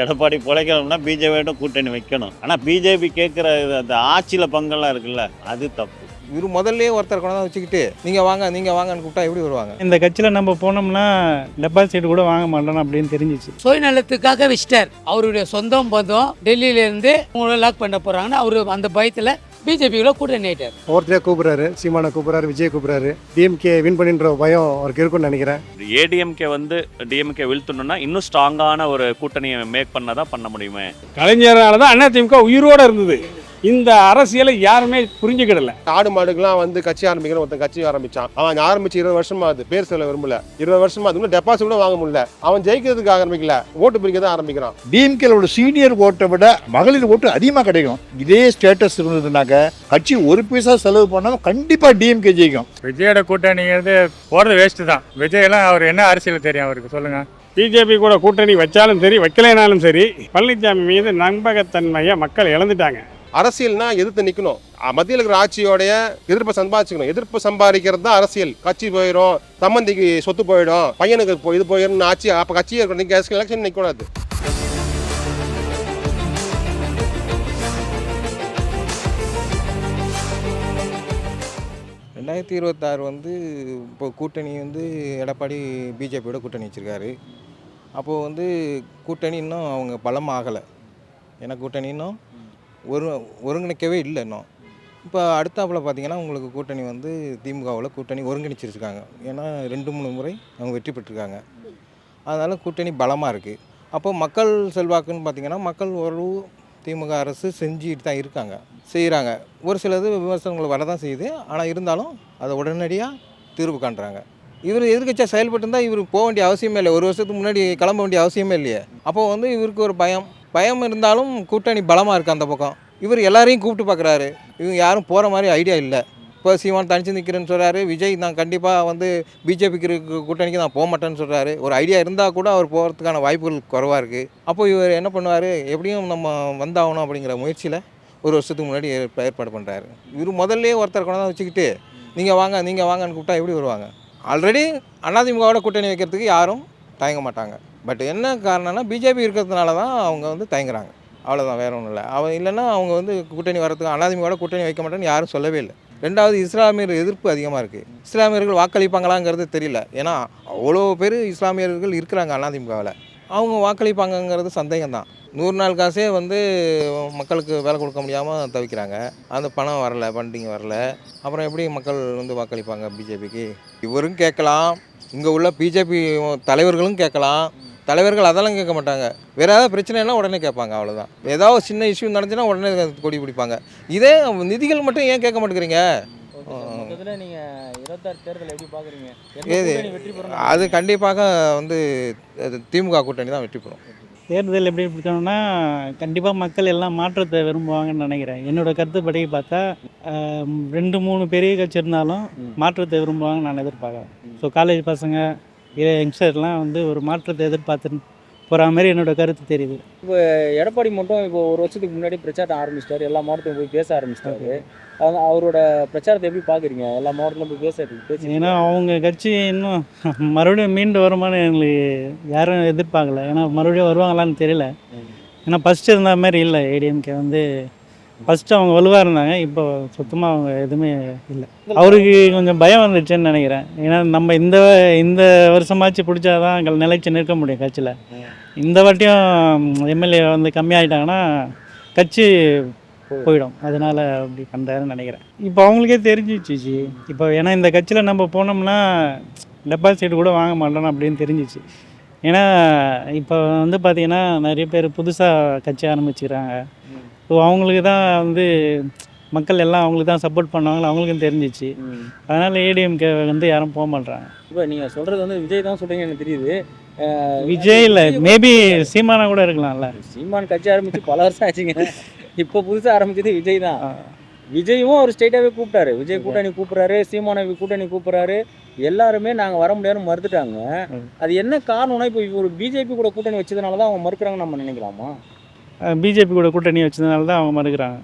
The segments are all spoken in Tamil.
எடப்பாடி பிழைக்கணும்னா பிஜேபியோட கூட்டணி வைக்கணும். ஆனால் பிஜேபி கேட்குற அந்த ஆட்சியில் பங்கெல்லாம் இருக்குல்ல அது தப்பு. இவர் முதல்ல ஒருத்தர் கொண்டாந்து வச்சுக்கிட்டு நீங்கள் வாங்க நீங்கள் வாங்கன்னு கூப்பிட்டா எப்படி வருவாங்க? இந்த கட்சியில் நம்ம போனோம்னா டெபாசிட் கூட வாங்க மாட்டோம் அப்படின்னு தெரிஞ்சிச்சு. சுயநலத்துக்காக வச்சிட்டார் அவருடைய சொந்தம் பந்தம் டெல்லியில இருந்து உங்களை லாக் பண்ண போறாங்கன்னு அவரு அந்த பயத்துல பிஜேபிக்குள்ள கூட்டணி ஆயிட்டார் ஒவ்வொருத்தரையாக கூப்பிட்றாரு சீமானை கூப்பிட்றாரு விஜய் கூப்பிட்றாரு. டிஎம்கே வின் பண்ணின்ற பயம் அவருக்கு இருக்கும்னு நினைக்கிறேன். ஏடிஎம்கே வந்து டிஎம்கே வீழ்த்தணும்னா இன்னும் ஸ்ட்ராங்கான ஒரு கூட்டணியை மேக் பண்ண தான் பண்ண முடியுமே. கலைஞரால தான் அதிமுக உயிரோட இருந்தது. இந்த அரசியலை யாருமே புரிஞ்சுக்கிடல. ஆடு மாடுக்கெல்லாம் வந்து கட்சி ஆரம்பிக்கணும் ஒருத்தன் கட்சி ஆரம்பிச்சான். அவன் ஆரம்பிச்சு இருபது வருஷமா அது பேர் சொல்ல விரும்பல. இருபது வருஷமா அது டெபாசிட் கூட வாங்க முடியல. அவன் ஜெயிக்கிறதுக்கு ஆரம்பிக்கல. ஓட்டு பிரிக்க தான் ஆரம்பிக்கிறான். டிஎம்கேலோட சீனியர் ஓட்டை விட மகளிர் ஓட்டு அதிகமாக கிடைக்கும். இதே ஸ்டேட்டஸ் இருந்ததுனாக்க கட்சி ஒரு பைசா செலவு பண்ணாமல் கண்டிப்பாக டிஎம்கே ஜெயிக்கும். விஜயோட கூட்டணிங்கிறது போகிறது வேஸ்ட்டு தான். விஜயெல்லாம் அவர் என்ன அரசியல் தெரியும் அவருக்கு? சொல்லுங்கள் பிஜேபி கூட கூட்டணி வச்சாலும் சரி வைக்கலைனாலும் சரி பழனிசாமி மீது நம்பகத்தன்மையை மக்கள் இழந்துட்டாங்க. அரசியல்னா எதிர்த்து நிற்கணும் மத்தியில் இருக்கிற ஆட்சியோடைய எதிர்ப்பை சம்பாதிச்சுக்கணும். எதிர்ப்பு சம்பாதிக்கிறது தான் அரசியல். கட்சி போயிடும் சம்மந்திக்கு சொத்து போயிடும் பையனுக்கு இது போயிடும் ஆட்சி அப்போ கட்சி இருக்கணும் எலெக்ஷன் நிற்கக்கூடாது ரெண்டாயிரத்தி இருபத்தாறு வந்து இப்போ கூட்டணி வந்து எடப்பாடி பிஜேபியோட கூட்டணி வச்சுருக்காரு. அப்போது வந்து கூட்டணி இன்னும் அவங்க பலம் ஆகலை. ஏன்னா கூட்டணி இன்னும் ஒரு ஒருங்கிணைக்கவே இல்லை இன்னும். இப்போ அடுத்தாப்பில் பார்த்தீங்கன்னா உங்களுக்கு கூட்டணி வந்து திமுகவில் கூட்டணி ஒருங்கிணைச்சிருக்காங்க. ஏன்னா ரெண்டு மூணு முறை அவங்க வெற்றி பெற்றிருக்காங்க. அதனால் கூட்டணி பலமாக இருக்குது அப்போ மக்கள் செல்வாக்குன்னு பார்த்தீங்கன்னா மக்கள் ஓரளவு திமுக அரசு செஞ்சுட்டு தான் இருக்காங்க. செய்கிறாங்க ஒரு சிலது விமர்சனங்கள் வரதான் செய்யுது. ஆனால் இருந்தாலும் அதை உடனடியாக தீர்வு காண்றாங்க. இவர் எதிர்கட்சியாக செயல்பட்டு இருந்தால் இவர் போக வேண்டிய அவசியமே இல்லை ஒரு வருஷத்துக்கு முன்னாடி கிளம்ப வேண்டிய அவசியமே இல்லையே. அப்போ வந்து இவருக்கு ஒரு பயம். பயம் இருந்தாலும் கூட்டணி பலமாக இருக்குது அந்த பக்கம். இவர் எல்லாரையும் கூப்பிட்டு பார்க்குறாரு இவங்க யாரும் போகிற மாதிரி ஐடியா இல்லை. இப்போ சீமான் தனிச்சு நிற்கிறேன்னு சொல்கிறாரு விஜய் நான் கண்டிப்பாக வந்து பிஜேபிக்கு கூட்டணிக்கு நான் போக மாட்டேன்னு சொல்கிறாரு ஒரு ஐடியா இருந்தால் கூட அவர் போகிறதுக்கான வாய்ப்புகள் குறைவாக இருக்குது அப்போ இவர் என்ன பண்ணுவார்? எப்படியும் நம்ம வந்தாகணும் அப்படிங்கிற முயற்சியில் ஒரு வருஷத்துக்கு முன்னாடி ஏற்பாடு பண்ணுறாரு இவர் முதல்ல ஒருத்தர் கொண்டாந்து வச்சுக்கிட்டு நீங்கள் வாங்க நீங்கள் வாங்கன்னு கூப்பிட்டா எப்படி வருவாங்க? ஆல்ரெடி அதிமுகவோட கூட்டணி வைக்கிறதுக்கு யாரும் தயங்க மாட்டாங்க. பட் என்ன காரணம்னா பிஜேபி இருக்கிறதுனால தான் அவங்க வந்து தயங்குறாங்க. அவ்வளோதான் வேற ஒன்றும் இல்லை. அவன் இல்லைன்னா அவங்க வந்து கூட்டணி வரதுக்கு அனாதிமியோட கூட்டணி வைக்க மாட்டேன்னு யாரும் சொல்லவே இல்லை. ரெண்டாவது இஸ்லாமியர் எதிர்ப்பு அதிகமாக இருக்குது இஸ்லாமியர்கள் வாக்களிப்பாங்களாங்கிறது தெரியல. ஏன்னா அவ்வளோ பேர் இஸ்லாமியர்கள் இருக்கிறாங்க அதிமுகவில் அவங்க வாக்களிப்பாங்கங்கிறது சந்தேகம் தான் நூறு நாள் காசே வந்து மக்களுக்கு வேலை கொடுக்க முடியாமல் தவிக்கிறாங்க. அந்த பணம் வரல ஃபண்டிங் வரல. அப்புறம் எப்படி மக்கள் வந்து வாக்களிப்பாங்க பிஜேபிக்கு இவரும் கேட்கலாம். இங்கே உள்ள பிஜேபி தலைவர்களும் கேட்கலாம். தலைவர்கள் அதெல்லாம் கேட்க மாட்டாங்க. வேற ஏதாவது பிரச்சனைனா உடனே கேட்பாங்க அவ்வளோதான் ஏதாவது சின்ன இஷ்யூ நடந்துச்சுன்னா உடனே கொடி பிடிப்பாங்க. இதே நிதிகள் மட்டும் ஏன் கேட்க மாட்டேங்கிறீங்க? நீங்க இருபத்தாறு தேர்தல் எப்படி பாக்குறீங்க ஏது? அது கண்டிப்பாக வந்து அது திமுக கூட்டணி தான் வெற்றி பெறும். தேர்தல் எப்படி இருக்கணும்னா கண்டிப்பாக மக்கள் எல்லாம் மாற்றத்தை விரும்புவாங்கன்னு நினைக்கிறேன். என்னோட கருத்துப்படி பார்த்தா ரெண்டு மூணு பெரிய கட்சி இருந்தாலும் மாற்றத்தை விரும்புவாங்கன்னு நான் எதிர்பார்க்குறேன். ஸோ காலேஜ் பசங்க யங்ஸ்டர்லாம் வந்து ஒரு மாற்றத்தை எதிர்பார்த்து போகிற மாதிரி என்னோட கருத்து தெரியுது. எடப்பாடி மட்டும் இப்போ ஒரு வருஷத்துக்கு முன்னாடி பிரச்சாரம் ஆரம்பிச்சிட்டாரு. எல்லா மாவட்டத்தையும் போய் பேச ஆரம்பிச்சிட்டாரு. அது அவரோட பிரச்சாரத்தை எப்படி பாக்குறீங்க? எல்லா மாவட்டத்திலும் போய் பேச பேசி ஏன்னா அவங்க கட்சி இன்னும் மறுபடியும் மீண்டு வருமானு எங்களுக்கு யாரும் எதிர்பார்க்கல. ஏன்னா மறுபடியும் வருவாங்களான்னு தெரியல. ஏன்னா ஃபஸ்ட்டு இருந்த மாதிரி இல்லை ஏடிஎம்கே வந்து ஃபஸ்ட்டு அவங்க வலுவாக இருந்தாங்க இப்போ சுத்தமாக அவங்க எதுவுமே இல்லை. அவருக்கு கொஞ்சம் பயம் வந்துச்சுன்னு நினைக்கிறேன். ஏன்னா நம்ம இந்த இந்த வருஷமாச்சு பிடிச்சாதான் நிலைச்சு நிற்க முடியும் கட்சியில். இந்த வாட்டியும் எம்எல்ஏ வந்து கம்மியாயிட்டாங்கன்னா கட்சி போயிடும். அதனால அப்படி பண்ணுறாருன்னு நினைக்கிறேன். இப்போ அவங்களுக்கே தெரிஞ்சிச்சு இப்போ ஏன்னா இந்த கட்சியில் நம்ம போனோம்னா டெபாசிட் கூட வாங்க மாட்டோம் அப்படின்னு தெரிஞ்சிச்சு. ஏன்னா இப்போ வந்து பார்த்தீங்கன்னா நிறைய பேர் புதுசாக கட்சி ஆரம்பிச்சுக்கிறாங்க. ஸோ அவங்களுக்கு தான் வந்து மக்கள் எல்லாம் அவங்களுக்கு தான் சப்போர்ட் பண்ணுவாங்க அவங்களுக்கும் தெரிஞ்சிச்சு. அதனால் ஏடிஎம்கே வந்து யாரும் போக மாட்றாங்க. இப்போ நீங்க சொல்றது வந்து விஜய் தான் சொல்றீங்க எனக்கு தெரியுது. விஜய் இல்லை மேபி சீமானா கூட இருக்கலாம்ல. சீமான் கட்சி ஆரம்பிச்சு பல வருஷம் ஆச்சுங்க. இப்போ புதுசா ஆரம்பிச்சது விஜய் தான். விஜயும் அவர் ஸ்ட்ரைட்டாகவே கூப்பிட்டாரு. விஜய் கூட்டணி கூப்பிட்றாரு சீமானை கூட்டணி கூப்பிட்றாரு. எல்லாருமே நாங்கள் வர முடியாதுன்னு மறுத்துட்டாங்க. அது என்ன காரணம்னா இப்போ ஒரு பிஜேபி கூட கூட்டணி வச்சதுனால தான் அவங்க மறுக்கிறாங்கன்னு நம்ம நினைக்கலாமா? பிஜேபி கூட கூட்டணி வச்சதுனால தான் அவங்க மறுக்கிறாங்க.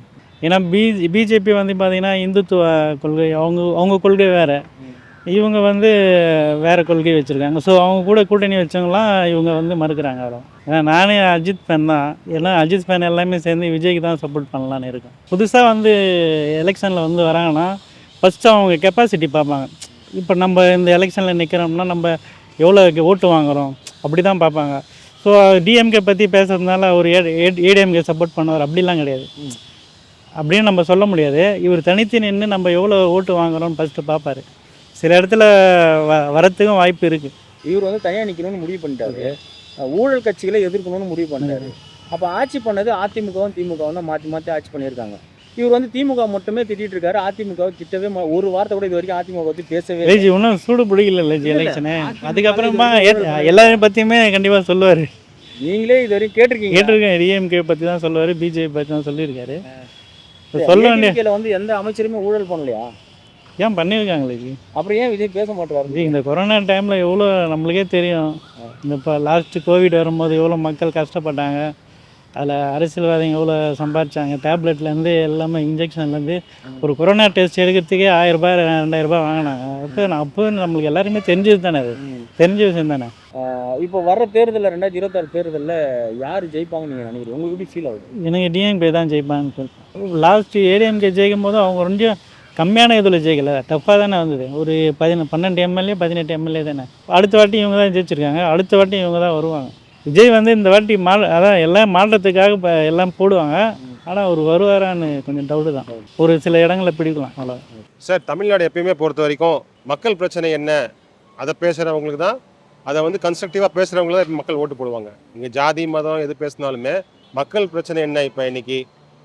ஏன்னா பி பிஜேபி வந்து பார்த்தீங்கன்னா இந்துத்துவ கொள்கை அவங்க அவங்க கொள்கை வேறு. இவங்க வந்து வேறு கொள்கை வச்சுருக்காங்க. ஸோ அவங்க கூட கூட்டணி வச்சவங்களாம் இவங்க வந்து மறுக்கிறாங்க அவ்வளோ ஏன்னா நானே அஜித் ஃபேன் தான். எல்லாம் அஜித் ஃபேன் எல்லாமே சேர்ந்து விஜய்க்கு தான் சப்போர்ட் பண்ணலான்னு இருக்கேன். புதுசாக வந்து எலெக்ஷனில் வந்து வராங்கன்னா ஃபஸ்ட்டு அவங்க கெப்பாசிட்டி பார்ப்பாங்க. இப்போ நம்ம இந்த எலெக்ஷனில் நிற்கிறோம்னா நம்ம எவ்வளோ ஓட்டு வாங்குகிறோம் அப்படி தான் பார்ப்பாங்க. ஸோ டிஎம்கே பற்றி பேசுறதுனால அவர் ஏடிஎம்கே சப்போர்ட் பண்ணுவார். அப்படிலாம் கிடையாது. அப்படின்னு நம்ம சொல்ல முடியாது. இவர் தனித்து நின்று நம்ம எவ்வளோ ஓட்டு வாங்குறோம்னு ஃபஸ்ட்டு பார்ப்பாரு சில இடத்துல வ வரத்துக்கும் வாய்ப்பு இருக்குது இவர் வந்து தனியாக நிற்கணும்னு முடிவு பண்ணிட்டாரு. ஊழல் கட்சிகளை எதிர்க்கணும்னு முடிவு பண்ணிட்டாரு. அப்போ ஆட்சி பண்ணது அதிமுகவும் திமுகவும் தான் மாற்றி மாற்றி ஆட்சி பண்ணியிருக்காங்க. இவர் வந்து திமுக மட்டுமே திட்டிட்டு இருக்காரு அதிமுகவை திட்டவே ஒரு வார்த்தை கூட இது வரைக்கும் அதிமுக பற்றி பேசவே. லேஜி இன்னும் சூடு பிடிக்கல லேஜி. எலெக்ஷனு அதிமுக அதுக்கப்புறமா எல்லாரையும் பற்றியுமே கண்டிப்பாக சொல்லுவார். நீங்களே இது வரைக்கும் கேட்டிருக்கீங்க கேட்டிருக்கேன் டிஎம்கே பற்றி தான் சொல்லுவார் பிஜேபி பற்றி தான் சொல்லியிருக்காரு. சொல்ல வேண்டிய வந்து எந்த அமைச்சருமே ஊழல் பண்ணலையா? ஏன் பண்ணியிருக்காங்க லேஜி அப்புறம் ஏன் விஜய் பேச மாட்டாரு ஜி இந்த கொரோனா டைமில் எவ்வளோ நம்மளுக்கே தெரியும். இந்த இப்போ லாஸ்ட்டு கோவிட் வரும்போது எவ்வளோ மக்கள் கஷ்டப்பட்டாங்க. அதில் அரசியல்வாதிங்க எவ்வளோ சம்பாதிச்சாங்க டேப்லெட்லேருந்து எல்லாமே இன்ஜெக்ஷன்லேருந்து ஒரு கொரோனா டெஸ்ட் எடுக்கிறதுக்கே ஆயிரரூபா ரெண்டாயிரரூபா வாங்கினாங்க. அப்போ நான் அப்போ நம்மளுக்கு எல்லாருமே தெரிஞ்சது தானே அது? தெரிஞ்ச விஷயம் தானே? இப்போ வர்ற தேர்தலில் ரெண்டாயிரத்தி இருபத்தாறு தேர்தலில் யார் ஜெயிப்பாங்கன்னு நீங்கள் நினைக்கிறீங்க? உங்களுக்கு எப்படி ஃபீல் ஆகுது? எனக்கு டிஎம்கே தான் ஜெயிப்பான்னு சொல்லி லாஸ்ட்டு ஏடிஎம்கே ஜெயிக்கும் போது அவங்க கொஞ்சம் கம்மியான இதில் ஜெயிக்கல. டஃப்பாக தானே வந்தது. ஒரு பதின பன்னெண்டு எம்எல்ஏ பதினெட்டு எம்எல்ஏ தானே. அடுத்த வாட்டி இவங்க தான் ஜெயிச்சிருக்காங்க. அடுத்த வாட்டி இவங்க தான் வருவாங்க. விஜய் வந்து இந்த வாட்டி மாட அதான் எல்லாம் மாற்றத்துக்காக இப்போ எல்லாம் போடுவாங்க. ஆனால் அவர் வருவாரான்னு கொஞ்சம் டவுட்டு தான். ஒரு சில இடங்களில் பிடிக்கலாம். அவ்வளோ சார் தமிழ்நாடு எப்பயுமே பொறுத்த வரைக்கும் மக்கள் பிரச்சனை என்ன? அதை பேசுகிறவங்களுக்கு தான் அதை வந்து கன்ஸ்ட்ரக்டிவாக பேசுகிறவங்க தான் மக்கள் ஓட்டு போடுவாங்க. இங்கே ஜாதி மதம் எது பேசினாலுமே மக்கள் பிரச்சனை என்ன இப்போ இன்றைக்கி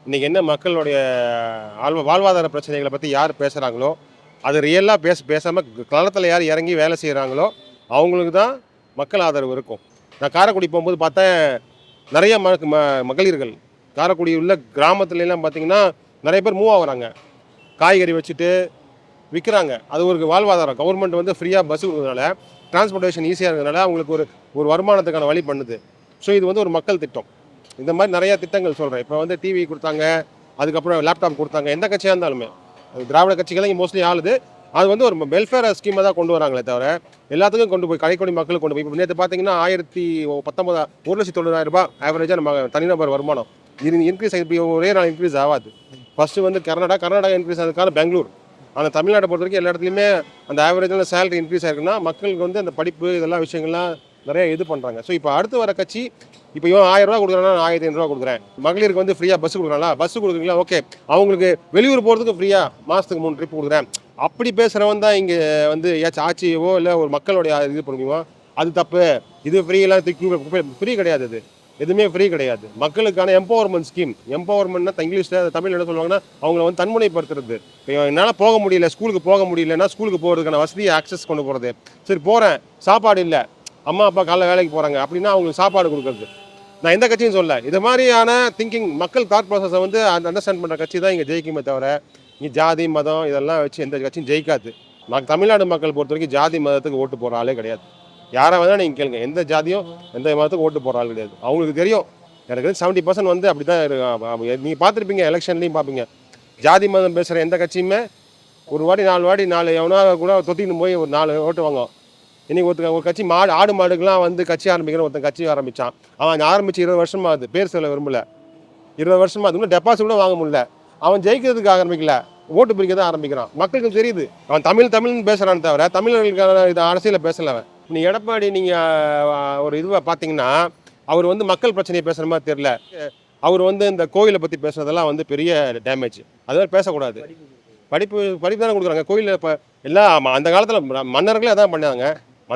இன்றைக்கி என்ன மக்களுடைய ஆழ்வ வாழ்வாதார பிரச்சனைகளை பற்றி யார் பேசுகிறாங்களோ அது ரியலாக பேச பேசாமல் களத்தில் யார் இறங்கி வேலை செய்கிறாங்களோ அவங்களுக்கு தான் மக்கள் ஆதரவு இருக்கும். நான் காரைக்குடி போகும்போது பார்த்தேன் நிறைய ம ம- மகளிர்கள். காரைக்குடி உள்ள கிராமத்துலலாம் பார்த்திங்கன்னா பார்த்தீங்கன்னா நிறைய பேர் மூவ் ஆகுறாங்க. காய்கறி வச்சுட்டு விற்கிறாங்க அது ஒரு வாழ்வாதாரம். கவர்மெண்ட் வந்து ஃப்ரீயாக பஸ் கொடுக்கறதுனால டிரான்ஸ்போர்ட்டேஷன் ஈஸியாக இருக்கிறதுனால அவங்களுக்கு ஒரு ஒரு வருமானத்துக்கான வழி பண்ணுது. ஸோ இது வந்து ஒரு மக்கள் திட்டம். இந்த மாதிரி நிறையா திட்டங்கள் சொல்கிறேன் இப்போ வந்து டிவி கொடுத்தாங்க அதுக்கப்புறம் லேப்டாப் கொடுத்தாங்க எந்த கட்சியாக இருந்தாலுமே. அது திராவிட கட்சிகள் இங்கே மோஸ்ட்லி ஆளுது. அது வந்து ஒரு வெல்ஃபேர் ஸ்கீமை தான் கொண்டு வராங்களே தவிர எல்லாத்துக்கும் கொண்டு போய் கடைக்கொடி மக்களுக்கு கொண்டு போய் இப்போ நேற்று பார்த்தீங்கன்னா ஆயிரத்தி பத்தொம்பது ஒரு லட்சத்தி தொண்ணூறாயிரம் ரூபாய் ஆவரேஜாக நம்ம தனிநபர் வருமானம். இது இன்க்ரீஸ் ஆகி ஒரே நாள் இன்க்ரீஸ் ஆகாது. ஃபஸ்ட்டு வந்து கர்நாடகா கர்நாடகா இன்க்ரீஸ் ஆகிறதுக்கான பெங்களூர். அந்த தமிழ்நாட்டை பொறுத்த வரைக்கும் எல்லா இடத்துலையுமே அந்த ஆவரேஜான சேலரி இன்க்ரீஸ் ஆயிருக்குன்னா மக்களுக்கு வந்து அந்த படிப்பு இதெல்லாம் விஷயங்கள்லாம் நிறையா இது பண்ணுறாங்க ஸோ இப்போ அடுத்து வர கட்சி இப்போ இவன் ஆயிரம் ரூபா கொடுக்குறானா நான் ஆயிரத்தி ஐநூறுரூவா கொடுக்குறேன். மகளிருக்கு வந்து ஃப்ரீயாக பஸ் கொடுக்குறாங்களா? பஸ் கொடுக்குறீங்களா? ஓகே அவங்களுக்கு வெளியூர் போகிறதுக்கு ஃப்ரீயாக மாதத்துக்கு மூணு ட்ரிப் கொடுக்குறேன். அப்படி பேசுகிறவன் தான் இங்கே வந்து ஏதாச்சும் ஆட்சியவோ இல்லை ஒரு மக்களுடைய இது பண்ணுவோ அது தப்பு. இது ஃப்ரீலாம் தூக்கி ஃப்ரீ கிடையாது அது. எதுவுமே ஃப்ரீ கிடையாது. மக்களுக்கான எம்பவர்மெண்ட் ஸ்கீம் எம்பவர்மெண்ட்னா இங்கிலீஷில் தமிழ் என்ன சொல்லுவாங்கன்னா அவங்கள வந்து தன்முனைப்படுத்துறது. இப்போ என்னால் போக முடியல ஸ்கூலுக்கு போக முடியலன்னா ஸ்கூலுக்கு போகிறதுக்கான வசதியை ஆக்சஸ் கொண்டு போகிறது சரி போகிறேன் சாப்பாடு இல்லை. அம்மா அப்பா காலைல வேலைக்கு போகிறாங்க அப்படின்னா அவங்களுக்கு சாப்பாடு கொடுக்குறது. நான் எந்த கட்சியும் சொல்ல இது மாதிரியான திங்கிங் மக்கள் தாட் ப்ராசஸை வந்து அந்த அண்டர்ஸ்டாண்ட் பண்ணுற கட்சி தான் இங்கே ஜெயிக்குமே தவிர இங்கே ஜாதி மதம் இதெல்லாம் வச்சு எந்த கட்சியும் ஜெயிக்காது. நான் தமிழ்நாடு மக்கள் பொறுத்த வரைக்கும் ஜாதி மதத்துக்கு ஓட்டு போகிற ஆளே கிடையாது. யாரை வேணால் நீங்கள் கேளுங்க. எந்த ஜாதியும் எந்த மதத்துக்கும் ஓட்டு போகிற ஆள் கிடையாது. அவங்களுக்கு தெரியும். எனக்கு வந்து செவன்ட்டி பர்சன்ட் வந்து அப்படி தான் நீங்கள் பார்த்துருப்பீங்க எலெக்ஷன்லேயும் பார்ப்பீங்க. ஜாதி மதம் பேசுகிற எந்த கட்சியுமே ஒரு வாட்டி நாலு வாட்டி நாலு எவனா கூட தொத்தின்னு போய் ஒரு நாலு ஓட்டு வாங்குவோம் இன்றைக்கி ஒருத்தர் ஒரு கட்சி மாடு ஆடு மாடுக்கெலாம் வந்து கட்சி ஆரம்பிக்கிறேன் ஒருத்தன் கட்சி ஆரம்பித்தான் அவன் ஆரம்பித்து இருபது வருஷமா ஆகுது பேர் சொல்ல விரும்பல. இருபது வருஷமாக அது இன்னும் டெபாசிட் கூட வாங்க முடியல. அவன் ஜெயிக்கிறதுக்கு ஆரம்பிக்கல. ஓட்டு பிரிக்க தான் ஆரம்பிக்கிறான். மக்களுக்கு தெரியுது. அவன் தமிழ் தமிழ்னு பேசுறான்னு தவிர தமிழர்களுக்கான இது அரசியலில் பேசலை அவன். நீ எடப்பாடி நீங்கள் ஒரு இதுவை பார்த்தீங்கன்னா அவர் வந்து மக்கள் பிரச்சனையை பேசுகிற மாதிரி தெரில அவர் வந்து இந்த கோயிலை பற்றி பேசுறதெல்லாம் வந்து பெரிய டேமேஜ் அதெல்லாம் பேசக்கூடாது. படிப்பு படிப்பு தானே கொடுக்குறாங்க. கோயிலில் இப்போ எல்லாம் அந்த காலத்தில் மன்னர்களே அதான் பண்ணாங்க.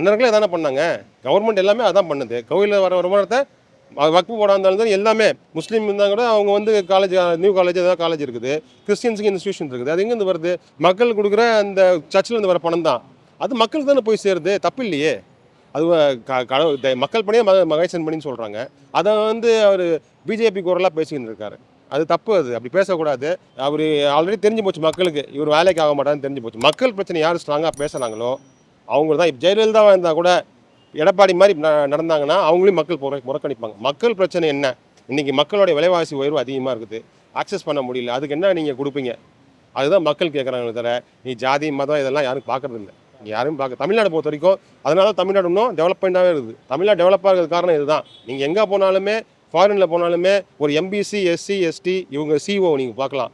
மன்னர்களே அதானே பண்ணாங்க? கவர்மெண்ட் எல்லாமே அதான் பண்ணுது. கோயிலில் வர வருமானத்தை வக்ஃபு போடாம இருந்தாலும் சரி எல்லாமே முஸ்லீம் இருந்தால் கூட அவங்க வந்து காலேஜ் நியூ காலேஜ் ஏதாவது காலேஜ் இருக்குது. கிறிஸ்டியன்ஸுக்கு இன்ஸ்டியூஷன் இருக்குது. அது எங்கேருந்து வருது? மக்கள் கொடுக்குற அந்த சர்ச்சில் இருந்து வர பணம் தான். அது மக்களுக்கு தானே போய் சேருது. தப்பு இல்லையே. அது க- கடவுள் மக்கள் பணியே மக மகேசன் பணின்னு சொல்கிறாங்க அதை வந்து அவர் பிஜேபி குரலாக பேசிக்கிட்டு இருக்காரு. அது தப்பு அது. அப்படி பேசக்கூடாது. அவர் ஆல்ரெடி தெரிஞ்சு போச்சு மக்களுக்கு. இவர் வேலைக்கு ஆக மாட்டான்னு தெரிஞ்சு போச்சு. மக்கள் பிரச்சனை யார் ஸ்ட்ராங்காக பேசுகிறாங்களோ அவங்க தான் இப்போ ஜெயலலிதாவாக இருந்தால் கூட எடப்பாடி மாதிரி ந- நடந்தாங்கன்னா அவங்களையும் மக்கள் புற புறக்கணிப்பாங்க மக்கள் பிரச்சனை என்ன? இன்றைக்கி மக்களுடைய விலைவாசி உயர்வு அதிகமாக இருக்குது. ஆக்சஸ் பண்ண முடியல. அதுக்கு என்ன நீங்கள் கொடுப்பீங்க? அதுதான் மக்கள் கேட்குறாங்களே தவிர நீ ஜாதி மதம் இதெல்லாம் யாரும் பார்க்கறது இல்லை. இங்கே யாரும் பார்க்க தமிழ்நாடு பொறுத்த வரைக்கும் அதனால தமிழ்நாடு இன்னும் டெவலப்மெண்ட்டாகவே இருக்குது. தமிழ்நாடு டெவலப் ஆகிறது காரணம் இதுதான். நீங்கள் எங்கே போனாலுமே ஃபாரினில் போனாலுமே ஒரு எம்பிசி எஸ்சி எஸ்டி இவங்க சிஓ நீங்கள் பார்க்கலாம்.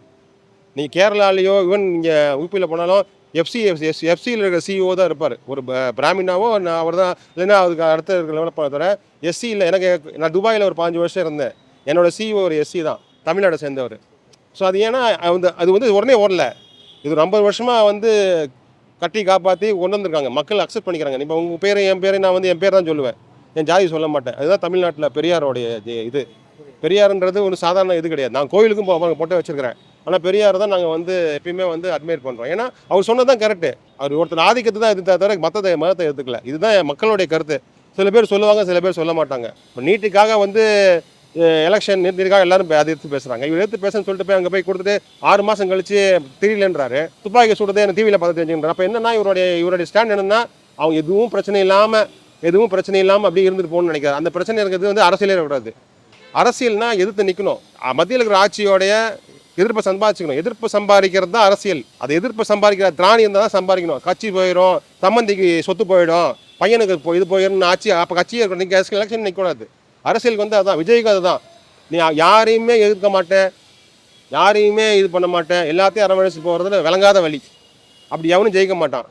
நீங்கள் கேரளாலேயோ ஈவன் நீங்கள் யூபியில் போனாலும் எஃப்சி எஸ் எஃப்சியில் இருக்கிற சிஇஓ தான் இருப்பார். ஒரு பிராமினாவோ பிராமினாவோ அவர் தான் இல்லைன்னா அதுக்கு அடுத்த இருக்கிற தவிர எஸ்சி இல்லை எனக்கு நான் துபாயில் ஒரு பாஞ்சு வருஷம் இருந்தேன். என்னோட சிஇஓ ஒரு எஸ்சி தான். தமிழ்நாடை சேர்ந்தவர். ஸோ அது ஏன்னா வந்து அது வந்து உடனே ஓடல. இது ரொம்ப வருஷமாக வந்து கட்டி காப்பாற்றி கொண்டு வந்திருக்காங்க. மக்கள் அக்செப்ட் பண்ணிக்கிறாங்க. இப்போ உங்கள் பேரை என் பேரை நான் வந்து என் பேர் தான் சொல்லுவேன். என் ஜாதி சொல்ல மாட்டேன். அதுதான் தமிழ்நாட்டில் பெரியாரோடைய இது. பெரியாருன்றது ஒரு சாதாரண இது கிடையாது. நான் கோயிலுக்கும் போ போட்டு வச்சுருக்கிறேன். ஆனால் பெரியார் தான் நாங்கள் வந்து எப்பயுமே வந்து அட்மையர் பண்ணுறோம் ஏன்னா அவர் சொன்னது தான் கரெக்டு அவர் ஒருத்தர் ஆதிக்கத்தை தான் எதிர்த்தா தவிர மற்றதை மதத்தை எடுத்துக்கல இதுதான் மக்களுடைய கருத்து. சில பேர் சொல்லுவாங்க சில பேர் சொல்ல மாட்டாங்க. இப்போ நீட்டுக்காக வந்து எலெக்ஷன் நிறுத்திருக்காக எல்லாரும் அதை எடுத்து பேசுகிறாங்க இவர் எடுத்து பேசுன்னு சொல்லிட்டு போய் அங்கே போய் கொடுத்துட்டு ஆறு மாதம் கழிச்சு தெரியலன்றாரு துப்பாக்கி சுடுறதே எனக்கு டிவியில் பார்த்து தெரிஞ்சுக்கிறார் அப்போ என்னன்னா இவருடைய இவருடைய ஸ்டாண்ட் என்னன்னா அவங்க எதுவும் பிரச்சனை இல்லாமல் எதுவும் பிரச்சனை இல்லாமல் அப்படியே இருந்துட்டு போகணும்னு நினைக்கிறார். அந்த பிரச்சனை இருக்கிறது வந்து அரசியலே விடாது அரசியல்னா எதிர்த்து நிற்கணும் மத்தியில் இருக்கிற ஆட்சியோடைய எதிர்ப்பை சம்பாதிச்சுக்கணும். எதிர்ப்பு சம்பாதிக்கிறது தான் அரசியல். அது எதிர்ப்பு சம்பாதிக்கிற திராணி இருந்தால் தான் சம்பாதிக்கணும். கட்சி போயிடும் சம்மந்திக்கு சொத்து போயிடும் பையனுக்கு போ- இது போயிடும் ஆட்சி அப்போ கட்சி நீங்கள் எலெக்ஷன் நிற்கக்கூடாது அரசியலுக்கு வந்து அதுதான் விஜய்க்கு அதுதான். நீ யாரையுமே எதிர்க்க மாட்டேன். யாரையுமே இது பண்ண மாட்டேன். எல்லாத்தையும் அரவணைச்சு போகிறதுல விளங்காத வழி. அப்படி எவனும் ஜெயிக்க மாட்டான்.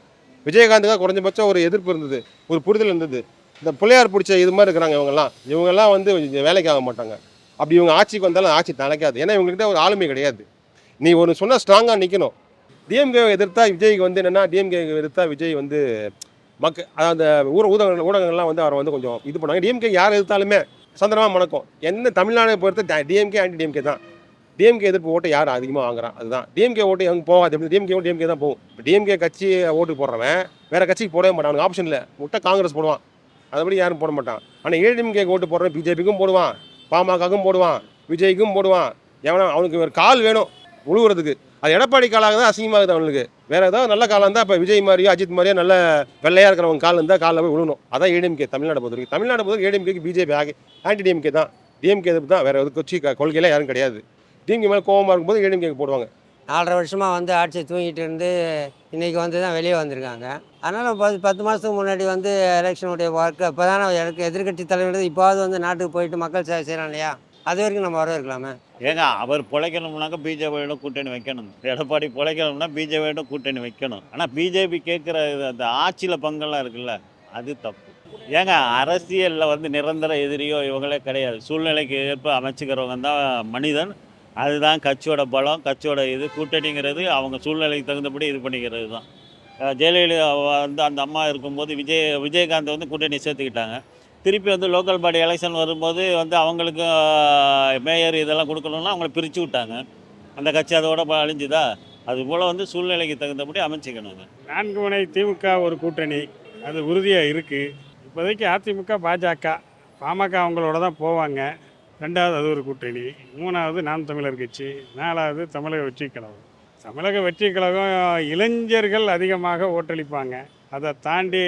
விஜயகாந்துக்காக குறைஞ்சபட்சம் ஒரு எதிர்ப்பு இருந்தது. ஒரு புரிதல் இருந்தது. இந்த பிள்ளையார் பிடிச்ச இது மாதிரி இருக்கிறாங்க இவங்கெல்லாம். இவங்கெல்லாம் வந்து வேலைக்கு ஆக மாட்டாங்க. அப்படி இவங்க ஆட்சிக்கு வந்தாலும் ஆட்சி நடக்காது ஏன்னா இவங்ககிட்ட ஒரு ஆளுமை கிடையாது நீ ஒன்று சொன்னால் ஸ்ட்ராங்காக நிற்கணும் டிஎம்கே எதிர்த்தா விஜய்க்கு வந்து என்னென்னா டிஎம்கே எதிர்த்தா விஜய் வந்து மக்க அந்த ஊர ஊடகங்கள் ஊடகங்கள்லாம் வந்து அவரை வந்து கொஞ்சம் இது பண்ணுவாங்க டிஎம்கே யார் எதிர்த்தாலுமே சந்திரமாக மணக்கும் என்ன தமிழ்நாடு பொறுத்த டிஎம்கே ஆன்டி டிஎம்கே தான் டிஎம்கே எதிர்ப்பு ஓட்டை யார் அதிகமாக வாங்குறான் அதுதான் டிஎம்கே ஓட்டு எங்கே போகாது டிஎம்கே ஓட்டு டிஎம்கே தான் போகும் இப்போ டிஎம்கே கட்சி ஓட்டு போடுறவன் வேற கட்சிக்கு போடவே மாட்டான் அவனுக்கு ஆப்ஷன் இல்லை முட்டை காங்கிரஸ் போடுவான் அதுபடி யாரும் போட மாட்டான் ஆனால் ஏடிஎம்கே ஓட்டு போடுறவன் பிஜேபிக்கும் போடுவான் பாமகக்கும் போடுவான் விஜய்க்கும் போடுவான். எவனா அவனுக்கு ஒரு கால் வேணும் உழுவுறதுக்கு. அது எடப்பாடி காலாக தான் அசிங்கமாகுது அவனுக்கு. வேறு ஏதாவது நல்ல காலம் இருந்தால் இப்போ விஜய் மாதிரியோ அஜித் மாதிரியோ நல்ல வெள்ளையாக இருக்கிறவங்க கால் இருந்தால் காலில் போய் விழுணும் அதான் ஏடிஎம்கே தமிழ்நாடு பொறுத்த வரைக்கும். தமிழ்நாடு பொறுத்த ஏடிஎம்கேக்கு பிஜேபி ஆகி ஆன்டி டிஎம்கே தான். டிஎம்கே எதிர்ப்பு தான் வேறு எதுக்கு கட்சி கொள்கையெல்லாம் யாரும் கிடையாது. டிஎம்கே மேலே கோவமாக இருக்கும்போது ஏடிஎம்கேக்கு போடுவாங்க. நாலரை வருஷமாக வந்து ஆட்சியை தூங்கிட்டு இருந்து இன்றைக்கி வந்து தான் வெளியே வந்திருக்காங்க. அதனால் பத்து பத்து மாதத்துக்கு முன்னாடி வந்து எலெக்ஷனுடைய ஒர்க்கு அப்போ தானே எனக்கு எதிர்கட்சி தலைவர் இப்போது வந்து நாட்டுக்கு போயிட்டு மக்கள் சேவை செய்கிறான் இல்லையா? அது வரைக்கும் நம்ம வரவேற்கலாமே. ஏங்க அவர் பிழைக்கணும்னாக்கா பிஜேபியோட கூட்டணி வைக்கணும். எடப்பாடி பிழைக்கணும்னா பிஜேபியோட கூட்டணி வைக்கணும். ஆனால் பிஜேபி கேட்குற அந்த ஆட்சியில் பங்கெல்லாம் இருக்குல்ல அது தப்பு. ஏங்க அரசியலில் வந்து நிரந்தர எதிரியோ இவங்களே கிடையாது. சூழ்நிலைக்கு ஏற்ப அமைச்சுக்கிறவங்க தான் மனிதன். அதுதான் கட்சியோட பலம் கட்சியோட இது கூட்டணிங்கிறது அவங்க சூழ்நிலைக்கு தகுந்தபடி இது பண்ணிக்கிறது தான். ஜெயலலிதா வந்து அந்த அம்மா இருக்கும்போது விஜய் விஜயகாந்த் வந்து கூட்டணி சேர்த்துக்கிட்டாங்க. திருப்பி வந்து லோக்கல் பாடி எலெக்ஷன் வரும்போது வந்து அவங்களுக்கு மேயர் இதெல்லாம் கொடுக்கணும்னா அவங்கள பிரித்து விட்டாங்க. அந்த கட்சி அதோட ப- அழிஞ்சுதா? அது போல் வந்து சூழ்நிலைக்கு தகுந்தபடி அமைச்சிக்கணுங்க நான்கு முனை திமுக ஒரு கூட்டணி அது உறுதியாக இருக்குது இப்போதைக்கு அதிமுக பாஜக பாமக அவங்களோட தான் போவாங்க. ரெண்டாவது அது ஒரு கூட்டணி. மூணாவது நாம் தமிழர் கட்சி. நாலாவது தமிழக வெற்றி கழகம். தமிழக வெற்றி கழகம் இளைஞர்கள் அதிகமாக ஓட்டளிப்பாங்க. அதை தாண்டி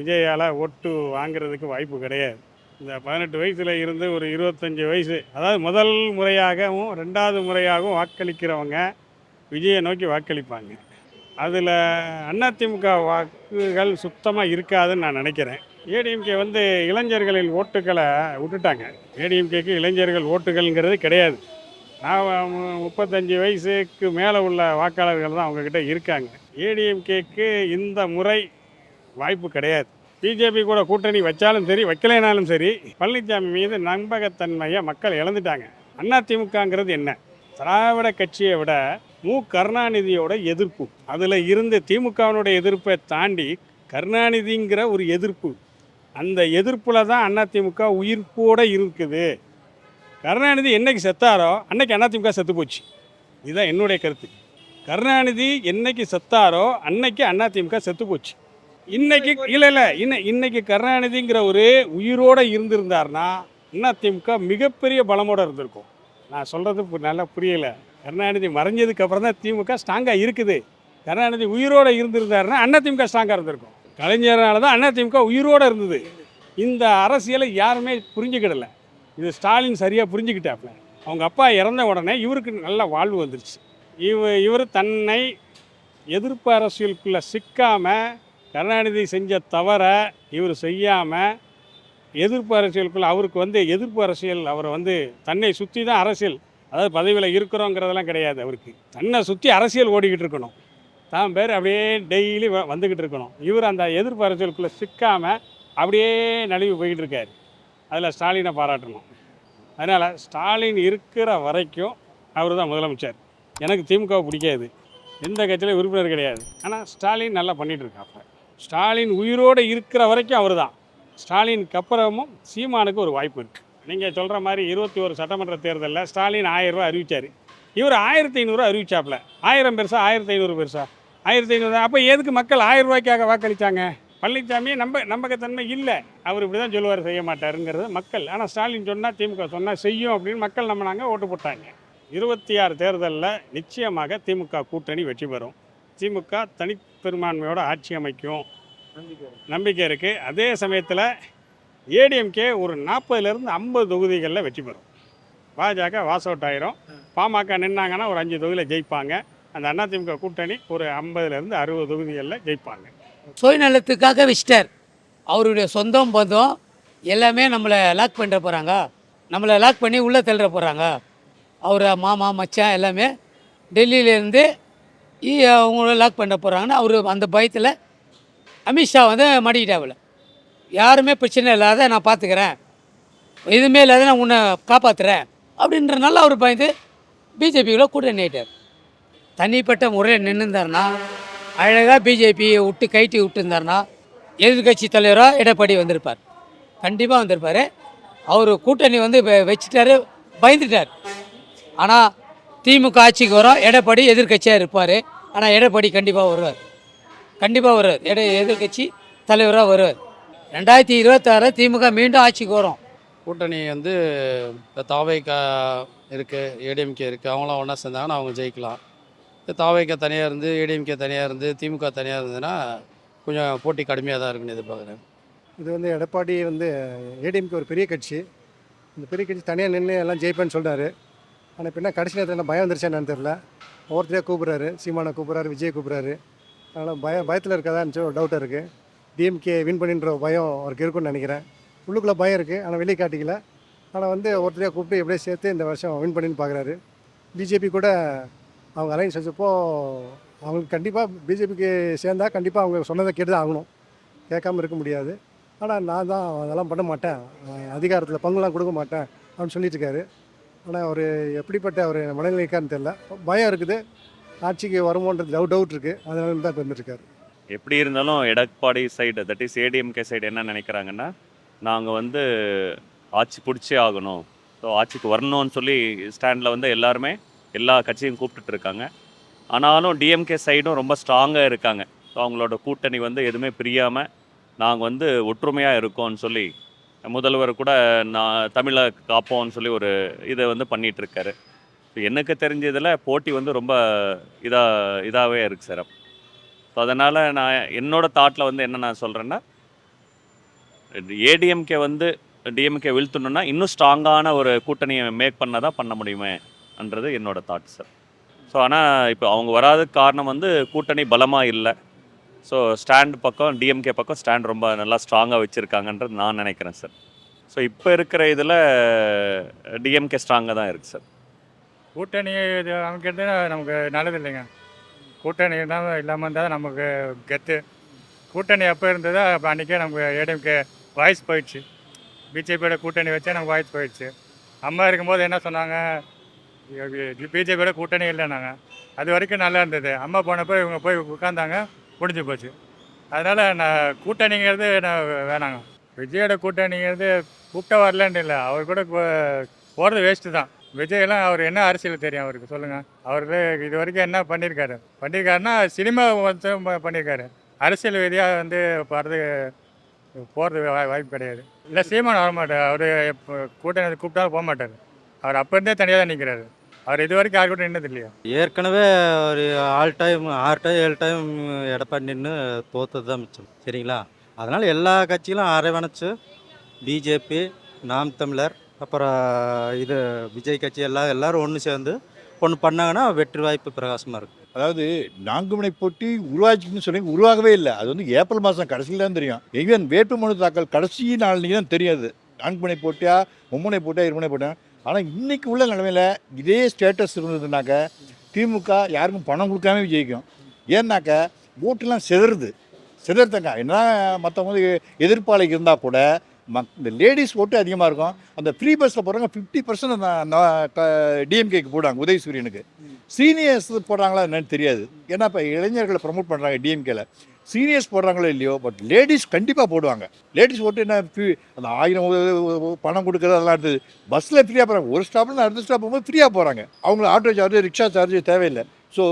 விஜயால் ஓட்டு வாங்குறதுக்கு வாய்ப்பு கிடையாது. இந்த பதினெட்டு வயசில் இருந்து ஒரு இருபத்தஞ்சி வயசு அதாவது முதல் முறையாகவும் ரெண்டாவது முறையாகவும் வாக்களிக்கிறவங்க விஜயை நோக்கி வாக்களிப்பாங்க. அதில் அதிமுக வாக்குகள் சுத்தமாக இருக்காதுன்னு நான் நினைக்கிறேன். ஏடிஎம்கே வந்து இளைஞர்களின் ஓட்டுகளை விட்டுட்டாங்க. ஏடிஎம்கேக்கு இளைஞர்கள் ஓட்டுகள்ங்கிறது கிடையாது. நான் முப்பத்தஞ்சு வயசுக்கு மேலே உள்ள வாக்காளர்கள் தான் அவங்கக்கிட்ட இருக்காங்க. ஏடிஎம்கேக்கு இந்த முறை வாய்ப்பு கிடையாது. பிஜேபி கூட கூட்டணி வச்சாலும் சரி வைக்கலைனாலும் சரி பழனிசாமி மீது நம்பகத்தன்மையை மக்கள் இழந்துட்டாங்க. அதிமுகங்கிறது என்ன? திராவிட கட்சியை விட மு. கருணாநிதியோட எதிர்ப்பு. அதில் இருந்து திமுகவினுடைய எதிர்ப்பை தாண்டி கருணாநிதிங்கிற ஒரு எதிர்ப்பு. அந்த எதிர்ப்பில் தான் அதிமுக உயிர்ப்போடு இருக்குது. கருணாநிதி என்னைக்கு செத்தாரோ அன்னைக்கு அதிமுக செத்து போச்சு. இதுதான் என்னுடைய கருத்து. கருணாநிதி என்னைக்கு செத்தாரோ அன்னைக்கு அதிமுக செத்து போச்சு. இன்னைக்கு இல்லை இல்லை இன்ன இன்னைக்கு கருணாநிதிங்கிற ஒரு உயிரோடு இருந்திருந்தாருன்னா அதிமுக மிகப்பெரிய பலமோடு இருந்திருக்கும். நான் சொல்கிறது நல்லா புரியலை. கருணாநிதி மறைஞ்சதுக்கு அப்புறம் தான் திமுக ஸ்ட்ராங்காக இருக்குது. கருணாநிதி உயிரோடு இருந்திருந்தாருன்னா அதிமுக ஸ்ட்ராங்காக இருந்திருக்கும். கலைஞரால் தான் அதிமுக உயிரோடு இருந்தது. இந்த அரசியலை யாருமே புரிஞ்சுக்கிடலை. இது ஸ்டாலின் சரியாக புரிஞ்சுக்கிட்டாப்புல அவங்க அப்பா இறந்த உடனே இவருக்கு நல்ல வாழ்வு வந்துருச்சு. இவ இவர் தன்னை எதிர்ப்பு அரசியலுக்குள்ளே சிக்காமல் கருணாநிதி செஞ்ச தவற இவர் செய்யாமல் எதிர்ப்பு அரசியலுக்குள்ள அவருக்கு வந்து எதிர்ப்பு அரசியல் அவரை வந்து தன்னை சுற்றி தான் அரசியல் அதாவது பதவியில் இருக்கிறோங்கிறதெல்லாம் கிடையாது அவருக்கு. தன்னை சுற்றி அரசியல் ஓடிக்கிட்டு இருக்கணும். தான் பேர் அப்படியே டெய்லி வ வந்துக்கிட்டு இருக்கணும். இவர் அந்த எதிர்பார்ச்சலுக்குள்ளே சிக்காமல் அப்படியே நழுவி போய்கிட்டு இருக்கார். அதில் ஸ்டாலினை பாராட்டணும். அதனால் ஸ்டாலின் இருக்கிற வரைக்கும் அவர் தான் முதலமைச்சர். எனக்கு திமுக பிடிக்காது. எந்த கட்சியிலும் உறுப்பினர் கிடையாது. ஆனால் ஸ்டாலின் நல்லா பண்ணிகிட்டு இருக்காப்புல ஸ்டாலின் உயிரோடு இருக்கிற வரைக்கும் அவர் தான். ஸ்டாலினுக்கு அப்புறமும் சீமானுக்கு ஒரு வாய்ப்பு இருக்குது நீங்கள் சொல்கிற மாதிரி இருபத்தி ஒரு சட்டமன்ற தேர்தலில் ஸ்டாலின் ஆயிரம் ரூபாய் அறிவிச்சார். இவர் ஆயிரத்தி ஐநூறு அறிவிச்சாப்ல ஆயிரம் பெருசா ஆயிரத்தி ஐநூறு பெருசா. ஆயிரத்தி ஐநூறு அப்போ எதுக்கு மக்கள் ஆயிரம் ரூபாய்க்காக வாக்களித்தாங்க பழனிசாமி நம்ப நம்பகத்தன்மை இல்லை. அவர் இப்படி தான் சொல்லுவார் செய்ய மாட்டாருங்கிறது மக்கள். ஆனால் ஸ்டாலின் சொன்னால் திமுக சொன்னால் செய்யும் அப்படின்னு மக்கள் நம்பினாங்க ஓட்டு போட்டாங்க. இருபத்தி ஆறு தேர்தலில் நிச்சயமாக திமுக கூட்டணி வெற்றி பெறும். திமுக தனிப்பெரும்பான்மையோட ஆட்சி அமைக்கும். நம்பிக்கை இருக்குது அதே சமயத்தில் ஏடிஎம்கே ஒரு நாற்பதுலேருந்து ஐம்பது தொகுதிகளில் வெற்றி பெறும். பாஜக வாஸ் அவுட் ஆயிரும். பாமக நின்னாங்கன்னா ஒரு அஞ்சு தொகுதியில் ஜெயிப்பாங்க. அந்த அதிமுக கூட்டணி ஒரு ஐம்பதுலேருந்து அறுபது தொகுதிகளில் ஜெயிப்பாங்க. சுயநலத்துக்காக வச்சிட்டார் அவருடைய சொந்தம் பந்தம் எல்லாமே நம்மளை லாக் பண்ணிட போகிறாங்க நம்மளை லாக் பண்ணி உள்ளே தள்ளுற போகிறாங்க அவர் மாமா மச்சான் எல்லாமே டெல்லியிலேருந்து அவங்கள லாக் பண்ண போகிறாங்கன்னு அவர் அந்த பயத்தில் அமித்ஷா வந்து மாட்டிக்கிட்டாப்புல யாருமே பிரச்சனை இல்லாத நான் பார்த்துக்கிறேன் எதுவுமே இல்லாத நான் உன்னை காப்பாற்றுறேன் அப்படின்றனால அவர் பயந்து பிஜேபிக்குள்ளே கூட்டணி ஆயிட்டார் தனிப்பட்ட முறையில் நின்றுந்தாருன்னா அழகாக பிஜேபியை விட்டு கைட்டி விட்டுருந்தாருன்னா எதிர்கட்சி தலைவராக எடப்பாடி வந்திருப்பார். கண்டிப்பாக வந்திருப்பார். அவர் கூட்டணி வந்து வச்சுட்டாரு பயந்துட்டார். ஆனால் திமுக ஆட்சிக்கு வரும் எடப்பாடி எதிர்கட்சியாக இருப்பார். ஆனால் எடப்பாடி கண்டிப்பாக வருவார். கண்டிப்பாக வருவார். எட எதிர்கட்சி தலைவராக வருவார். ரெண்டாயிரத்தி இருபத்தாறு திமுக மீண்டும் ஆட்சிக்கு வரும். கூட்டணி வந்து இப்போ தாவைக்கா இருக்குது ஏடிஎம்கே இருக்குது அவங்களாம் ஒன்றா சேர்ந்தாங்கன்னா அவங்க ஜெயிக்கலாம். இப்போ தாவைக்கா தனியாக இருந்து ஏடிஎம்கே தனியாக இருந்து திமுக தனியாக இருந்ததுன்னா கொஞ்சம் போட்டி கடுமையாக தான் இருக்குன்னு எதிர்பார்க்குறேன். இது வந்து எடப்பாடி வந்து ஏடிஎம்கே ஒரு பெரிய கட்சி. இந்த பெரிய கட்சி தனியாக நின்று எல்லாம் ஜெயிப்பேன்னு சொல்கிறாரு ஆனால் இப்போ என்ன கடைசி நேரத்தில் என்ன பயம் வந்துருச்சா என்னன்னு தெரில ஒவ்வொருத்தரையாக கூப்பிட்றாரு சீமானை கூப்பிட்றாரு விஜய் கூப்பிட்றாரு. அதனால் பய பயத்தில் இருக்காதான்னு ஒரு டவுட்டாக இருக்குது டிஎம்கே வின் பண்ணின்ற பயம் அவருக்கு இருக்கும்னு நினைக்கிறேன். உள்ளுக்குள்ளே பயம் இருக்குது ஆனால் வெளியே காட்டிக்கல. ஆனால் வந்து ஒருத்தரையாக கூப்பிட்டு எப்படியே சேர்த்து இந்த வருஷம் வின் பண்ணின்னு பார்க்குறாரு பிஜேபி கூட அவங்க அலைன்ஸ் வச்சப்போ அவங்களுக்கு கண்டிப்பாக பிஜேபிக்கு சேர்ந்தா கண்டிப்பாக அவங்க சொன்னதை கேட்டு தான் ஆகணும். கேட்காம இருக்க முடியாது. ஆனால் நான் தான் அதெல்லாம் பண்ண மாட்டேன். அதிகாரத்தில் பங்குலாம் கொடுக்க மாட்டேன் அப்படின்னு சொல்லிட்டு இருக்காரு. ஆனால் அவர் எப்படிப்பட்ட ஒரு மனநிலை இருக்கான்னு தெரில பயம் இருக்குது. ஆட்சிக்கு வருமோன்றது டவுட் டவுட் இருக்குது அதனால தான் இருக்காரு. எப்படி இருந்தாலும் Edappadi side that is ADMK side என்ன நினைக்கிறாங்கன்னா நாங்கள் வந்து ஆட்சி பிடிச்சே ஆகணும். ஸோ ஆட்சிக்கு வரணும்னு சொல்லி ஸ்டாண்டில் வந்து எல்லாருமே எல்லா கட்சியும் கூப்பிட்டுட்ருக்காங்க ஆனாலும் டிஎம்கே சைடும் ரொம்ப ஸ்ட்ராங்காக இருக்காங்க. ஸோ அவங்களோட கூட்டணி வந்து எதுவுமே பிரியாமல் நாங்கள் வந்து ஒற்றுமையாக இருக்கோம்னு சொல்லி முதல்வர் கூட நான் தமிழை காப்போம்னு சொல்லி ஒரு இதை வந்து பண்ணிகிட்ருக்காரு இருக்காரு. ஸோ எனக்கு தெரிஞ்சதில் போட்டி வந்து ரொம்ப இதாக இதாகவே இருக்குது சார் ஸோ அதனால் நான் என்னோட தாட்டில் வந்து என்ன நான் சொல்கிறேன்னா ஏடிஎம்கே வந்து டிஎம்கே வீழ்த்தணும்னா இன்னும் ஸ்ட்ராங்கான ஒரு கூட்டணியை மேக் பண்ண தான் பண்ண முடியுமேன்றது என்னோட தாட் சார் ஸோ ஆனால் இப்போ அவங்க வராத காரணம் வந்து கூட்டணி பலமாக இல்லை. ஸோ ஸ்டாண்ட் பக்கம் டிஎம்கே பக்கம் ஸ்டாண்ட் ரொம்ப நல்லா ஸ்ட்ராங்காக வச்சுருக்காங்கன்றது நான் நினைக்கிறேன் சார் ஸோ இப்போ இருக்கிற இதில் டிஎம்கே ஸ்ட்ராங்காக தான் இருக்குது சார் கூட்டணி இது அமைக்கிறது நமக்கு நல்லது இல்லைங்க. கூட்டணி இல்லாமல் இல்லாமல் இருந்தால் நமக்கு கெத்து. கூட்டணி எப்போ இருந்ததோ அப்போ அன்றைக்கே நமக்கு ஏடிஎம்கே வாய்ஸ் போயிடுச்சு. பிஜேபியோட கூட்டணி வச்சே நமக்கு வாய்ஸ் போயிடுச்சு. அம்மா இருக்கும்போது என்ன சொன்னாங்க? பிஜேபியோட கூட்டணி இல்லைனாங்க அது வரைக்கும் நல்லா இருந்தது. அம்மா போனப்போ இவங்க போய் உட்காந்தாங்க முடிஞ்சு போச்சு. அதனால் நான் கூட்டணிங்கிறது நான் வேணாங்க. விஜயோட கூட்டணிங்கிறது கூப்பிட்ட வரலன்னு இல்லை. அவர் கூட போகிறது வேஸ்ட்டு தான். விஜயெல்லாம் அவர் என்ன அரசியல் தெரியும் அவருக்கு சொல்லுங்கள் அவர் இது வரைக்கும் என்ன பண்ணியிருக்காரு? பண்ணியிருக்காருன்னா சினிமா வந்து பண்ணியிருக்காரு. அரசியல் ரீதியாக வந்து படுறது போகிறது வாய்ப்பு கிடையாது. இல்லை சீமான் வர மாட்டார். அவர் கூட்டணி கூப்பிட்டாலும் போக மாட்டார். அவர் அப்போ இருந்தே தனியாக தான் நிற்கிறாரு அவர் இது வரைக்கும் யார் கூட நின்னது இல்லையா? ஏற்கனவே ஒரு ஆல் டைம் ஆறு டைம் ஏழு டைம் எடப்பாடி நின்று தோத்தது தான் மிச்சம். சரிங்களா? அதனால் எல்லா கட்சிகளும் அரவணைச்சு பிஜேபி நாம் தமிழர் அப்புறம் இது விஜய் கட்சி எல்லாம் எல்லோரும் ஒன்று சேர்ந்து ஒன்று பண்ணாங்கன்னா வெற்றி வாய்ப்பு பிரகாசமாக இருக்குது அதாவது நான்குமுனை போட்டி உருவாச்சுன்னு சொல்லி உருவாகவே இல்லை. அது வந்து ஏப்ரல் மாதம் கடைசியில் தான் தெரியும். ஈவன் வேட்புமனு தாக்கல் கடைசி நாள் தான் தெரியாது. நான்குமுனை போட்டியா மும்முனை போட்டியா இருமுனை போட்டியா? ஆனால் இன்னைக்கு உள்ள நிலமையில் இதே ஸ்டேட்டஸ் இருந்ததுனாக்க திமுக யாருக்கும் பணம் கொடுக்காம ஜெயிக்கும் ஏன்னாக்க ஓட்டுலாம் சிதறுது. சிதறத்தங்க என்ன மற்றவங்க எதிர்ப்பாளைக்கு இருந்தால் கூட மக் இந்த லேடிஸ் ஓட்டு அதிகமாக இருக்கும். அந்த ஃப்ரீ பஸ்ஸில் போகிறாங்க ஃபிஃப்டி பர்சன்ட் டிஎம்கேக்கு போடுவாங்க உதயசூரியனுக்கு சீனியர்ஸ் போடுறாங்களா என்னன்னு தெரியாது. ஏன்னா இப்போ இளைஞர்களை ப்ரமோட் பண்ணுறாங்க டிஎம்கேல சீனியர்ஸ் போடுறாங்களோ இல்லையோ பட் லேடிஸ் கண்டிப்பாக போடுவாங்க. லேடிஸ் ஓட்டு என்ன free- அந்த ஆயிரம் பணம் கொடுக்குறது அதெல்லாம் அடுத்தது. பஸ்ஸில் ஃப்ரீயாக போகிறாங்க ஒரு ஸ்டாப்பில் அடுத்த ஸ்டாப் போகும்போது ஃப்ரீயாக போகிறாங்க அவங்களுக்கு ஆட்டோ சார்ஜ் ரிக்ஷா சார்ஜ் தேவையில்லை. ஸோ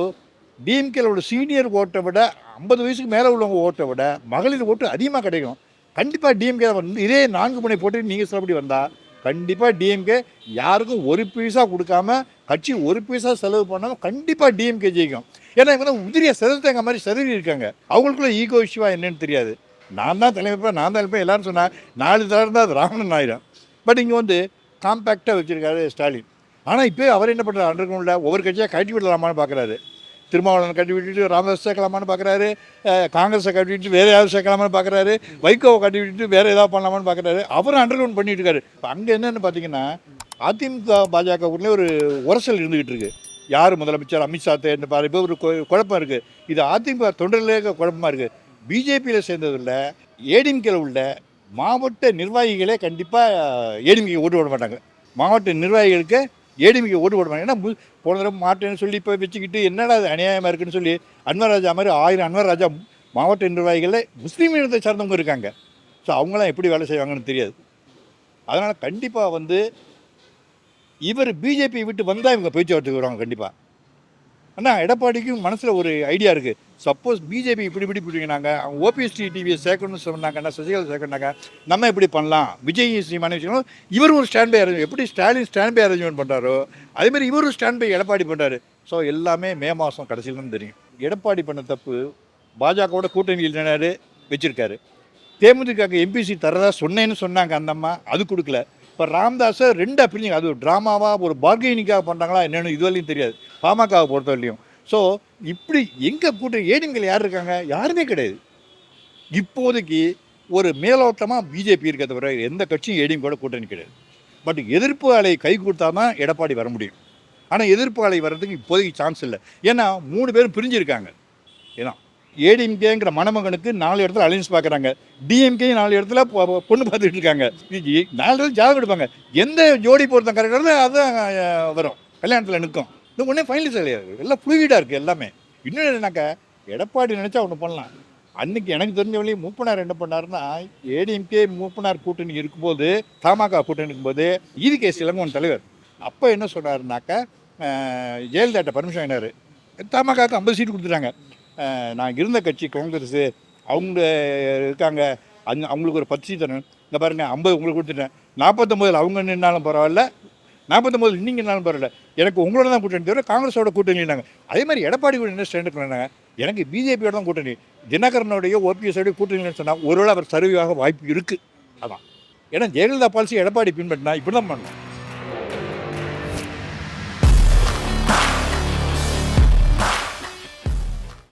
டிஎம்கேல சீனியர் ஓட்டை விட ஐம்பது வயசுக்கு மேலே உள்ளவங்க ஓட்டை விட மகளிர் ஓட்டு அதிகமாக கிடைக்கும். கண்டிப்பாக டிஎம்கே வந்து இதே நான்கு முனை போட்டு நீங்கள் சொல்லப்படி வந்தால் கண்டிப்பாக டிஎம்கே யாருக்கும் ஒரு பைசா கொடுக்காம கட்சி ஒரு பைசா செலவு பண்ணாமல் கண்டிப்பாக டிஎம்கே ஜெயிக்கும். ஏன்னா இவங்க வந்து உதிரியை செதத்தங்க மாதிரி செதறி இருக்காங்க. அவங்களுக்குள்ள ஈகோ இஷ்யூவா என்னன்னு தெரியாது. நான் தான் தலைமைப்பேன் நான் தான் இருப்பேன் எல்லாரும் சொன்னேன் நாலு தடவை இருந்தால் அது ராவணன் ஆயிரும். பட் இங்கே வந்து காம்பேக்டாக வச்சுருக்காரு ஸ்டாலின். ஆனால் இப்போ அவர் என்ன பண்ணுறாரு அண்டர் கிரவுண்டில் ஒவ்வொரு கட்சியாக கட்டி விடலாமான்னு பார்க்குறாரு திருமாவளவன் கட்டி விட்டுட்டு ராமதாஸ் சேர்க்கலாமான்னு பார்க்குறாரு காங்கிரஸை கட்டி விட்டுட்டு வேறு யாரும் சேர்க்கலாமான்னு பார்க்குறாரு வைகோவை கட்டி விட்டுட்டு வேறு ஏதாவது பண்ணலாமான்னு பார்க்குறாரு அவரும் அண்டர்கிரவுண்ட் பண்ணிட்டு இருக்காரு. இப்போ அங்கே என்னென்னு பார்த்தீங்கன்னா அதிமுக பாஜக ஊர்லேயே ஒரு உரசல் இருந்துகிட்டு இருக்கு. யார் முதலமைச்சர்? அமித்ஷா தேர்ந்து பாரு. இப்போ ஒரு கொ- குழப்பம் இருக்குது இது அதிமுக தொண்டர்களே குழப்பமாக இருக்குது பிஜேபியில் சேர்ந்ததில் ஏடிஎம்கேல உள்ள மாவட்ட நிர்வாகிகளே கண்டிப்பாக ஏடிஎம்கே ஓட்டு போட மாட்டாங்க. மாவட்ட நிர்வாகிகளுக்கு ஏடிமிக்கு ஓட்டு போட மாட்டேன் ஏன்னா போன தடவை மாட்டேன்னு சொல்லி இப்போ வச்சுக்கிட்டு என்னடா அது அநியாயமாக இருக்குன்னு சொல்லி அன்வர் ராஜா மாதிரி ஆயிரம் அன்வர் ராஜா மாவட்ட நிர்வாகிகளில் முஸ்லீம் இனத்தை சார்ந்தவங்க இருக்காங்க. ஸோ அவங்களாம் எப்படி வேலை செய்வாங்கன்னு தெரியாது. அதனால் கண்டிப்பாக வந்து இவர் பிஜேபி விட்டு வந்தால் இவங்க பேச்சுவார்த்தைக்கு வருவாங்க கண்டிப்பாக ஆனால் எடப்பாடிக்கும் மனசில் ஒரு ஐடியா இருக்குது சப்போஸ் பிஜேபி இப்படி இப்படி பிடிக்கினாங்க அவங்க ஓபிஎஸ்டி டிவியை சேர்க்கணும்னு சொன்னாங்கன்னா சசிகலா சேர்க்கணுனாங்க நம்ம எப்படி பண்ணலாம். விஜய் சீமானி விஷயம். இவர் ஒரு ஸ்டாண்ட் பை அரேஞ்ச் எப்படி ஸ்டாலின் ஸ்டாண்ட் பை அரேஞ்ச்மெண்ட் பண்ணுறாரோ அதேமாதிரி இவரும் ஸ்டாண்ட் பை எடப்பாடி பண்ணுறாரு ஸோ எல்லாமே மே மாதம் கடைசியிலும் தெரியும். எடப்பாடி பண்ண தப்பு பாஜகவோட கூட்டணியில் நின்னாரு வச்சிருக்காரு. தேமுதிக எம்பிசி தரதா சொன்னேன்னு சொன்னாங்க அந்த அம்மா. அது கொடுக்கல. இப்போ ராம்தாஸை ரெண்டாக பிரிஞ்சுங்க அது ஒரு ட்ராமாவாக ஒரு பார்கெனிங்காக பண்ணுறாங்களா என்னென்னு இதுவரையும் தெரியாது. பாமகவை பொறுத்தவரையிலையும் ஸோ இப்படி எங்கே கூட்டணி ஏடிஎம்கள் யார் இருக்காங்க? யாருமே கிடையாது. இப்போதைக்கு ஒரு மேலோட்டமாக பிஜேபி இருக்க தவிர எந்த கட்சியும் ஏடிஎம் கூட கூட்டணி கிடையாது. பட் எதிர்ப்பு அலை கை கொடுத்தா தான் எடப்பாடி வர முடியும். ஆனால் எதிர்ப்பு அலை வர்றதுக்கு இப்போதைக்கு சான்ஸ் இல்லை. ஏன்னா மூணு பேரும் பிரிஞ்சிருக்காங்க. ஏன்னா ஏடிஎம்கேங்கிற மணமகனுக்கு நாலு இடத்துல அலைன்ஸ் பார்க்குறாங்க டிஎம்கே நாலு இடத்துல பொண்ணு பார்த்துட்டு இருக்காங்க. நாலு இடத்துல ஜாதகம் எடுப்பாங்க. எந்த ஜோடி பொருத்தம் கரெக்டாக அதுதான் வரும். கல்யாணத்தில் நிற்கும். இந்த ஒன்றே ஃபைனலிஸ்ட் கிடையாது எல்லாம் ஃப்ளூவிடாக இருக்குது எல்லாமே. இன்னும் என்னன்னாக்கா எடப்பாடி நினச்சா ஒன்று பண்ணலாம். அன்னைக்கு எனக்கு தெரிஞ்ச வழியும் மூப்பனார் என்ன பண்ணாருன்னா ஏடிஎம்கே மூப்பனார் கூட்டணி இருக்கும்போது தமாக கூட்டணி இருக்கும்போது ஈதி கேஸ் இளங்கோன் தலைவர். அப்போ என்ன சொன்னாருனாக்கா ஜெயலலிதாட்ட பர்மிஷன் வாங்கினார். தமாகாவுக்கு ஐம்பது சீட்டு கொடுத்துட்டாங்க. நான் இருந்த கட்சி காங்கிரஸ் அவங்க இருக்காங்க. அங்க அவங்களுக்கு ஒரு பத்து சீட் தரேன் இந்த பாருங்கள் ஐம்பது உங்களுக்கு கொடுத்துட்டேன். நாற்பத்தொம்பதில் அவங்க நின்னாலும் பரவாயில்ல நாற்பத்தொம்பது நீங்கள் நான் பரவாயில்ல எனக்கு உங்களோட தான் கூட்டணி தவிர காங்கிரஸோட கூட்டணினாங்க அதே மாதிரி எடப்பாடி கூட என்ன ஸ்டாண்ட் பண்ணாங்க? எனக்கு பிஜேபியோட தான் கூட்டணி. தினகரனுடைய ஓபிஎஸோடைய கூட்டணின்னு சொன்னால் ஒருவேளை அவர் சரிவாக வாய்ப்பு இருக்குது அதான். ஏன்னா ஜெயலலிதா பாலிசி எடப்பாடி பின்பற்றினா இப்படி தான் பண்ணணும்.